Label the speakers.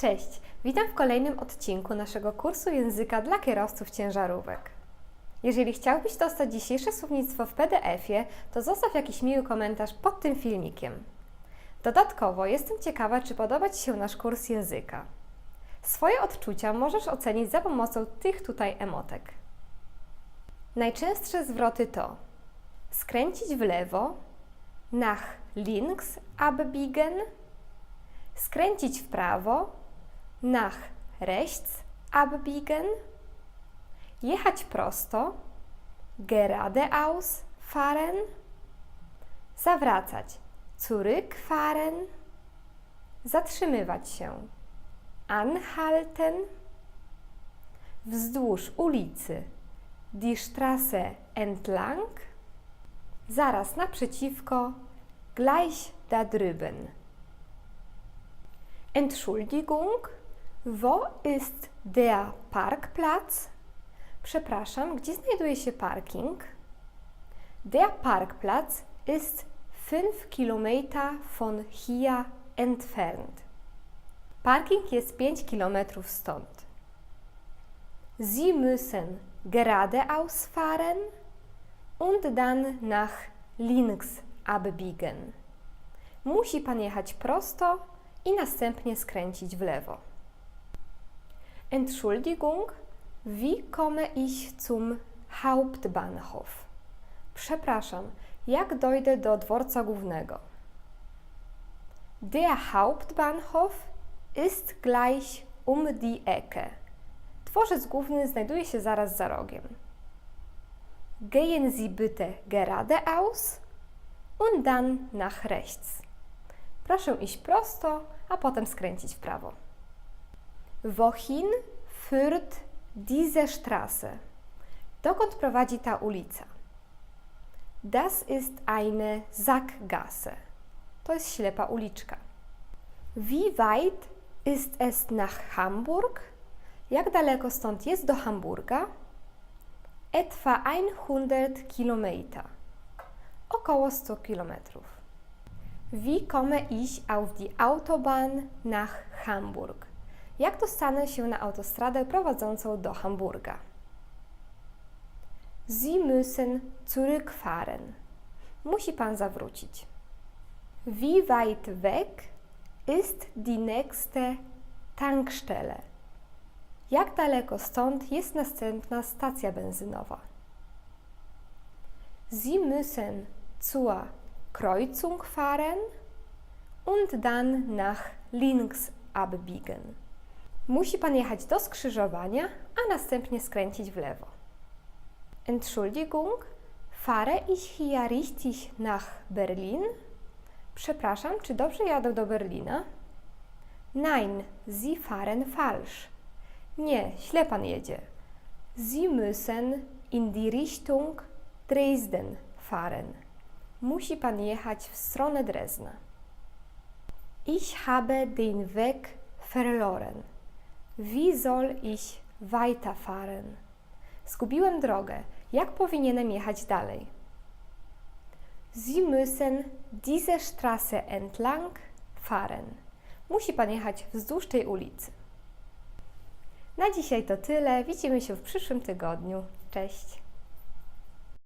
Speaker 1: Cześć, witam w kolejnym odcinku naszego kursu języka dla kierowców ciężarówek. Jeżeli chciałbyś dostać dzisiejsze słownictwo w PDF-ie, to zostaw jakiś miły komentarz pod tym filmikiem. Dodatkowo jestem ciekawa, czy podoba Ci się nasz kurs języka. Swoje odczucia możesz ocenić za pomocą tych tutaj emotek. Najczęstsze zwroty to skręcić w lewo, nach links abbiegen, skręcić w prawo, nach rechts abbiegen, jechać prosto, geradeaus fahren, zawracać, zurückfahren, zatrzymywać się, anhalten, wzdłuż ulicy, die Straße entlang, zaraz naprzeciwko, gleich da drüben. Entschuldigung, wo ist der Parkplatz? Przepraszam, gdzie znajduje się parking? Der Parkplatz ist 5 Kilometer von hier entfernt. Parking jest 5 kilometrów stąd. Sie müssen geradeaus fahren und dann nach links abbiegen. Musi pan jechać prosto i następnie skręcić w lewo. Entschuldigung, wie komme ich zum Hauptbahnhof? Przepraszam, jak dojdę do dworca głównego? Der Hauptbahnhof ist gleich um die Ecke. Dworzec główny znajduje się zaraz za rogiem. Gehen Sie bitte geradeaus und dann nach rechts. Proszę iść prosto, a potem skręcić w prawo. Wohin führt diese Straße? Dokąd prowadzi ta ulica? Das ist eine Sackgasse. To jest ślepa uliczka. Wie weit ist es nach Hamburg? Jak daleko stąd jest do Hamburga? Etwa 100 Kilometer. Około 100 kilometrów. Wie komme ich auf die Autobahn nach Hamburg? Jak dostanę się na autostradę prowadzącą do Hamburga? Sie müssen zurückfahren. Musi pan zawrócić. Wie weit weg ist die nächste Tankstelle? Jak daleko stąd jest następna stacja benzynowa? Sie müssen zur Kreuzung fahren und dann nach links abbiegen. Musi pan jechać do skrzyżowania, a następnie skręcić w lewo. Entschuldigung, fahre ich hier richtig nach Berlin? Przepraszam, czy dobrze jadę do Berlina? Nein, Sie fahren falsch. Nie, źle pan jedzie. Sie müssen in die Richtung Dresden fahren. Musi pan jechać w stronę Drezna. Ich habe den Weg verloren. Wie soll ich weiterfahren? Zgubiłem drogę. Jak powinienem jechać dalej? Sie müssen diese Straße entlang fahren. Musi pan jechać wzdłuż tej ulicy. Na dzisiaj to tyle. Widzimy się w przyszłym tygodniu. Cześć!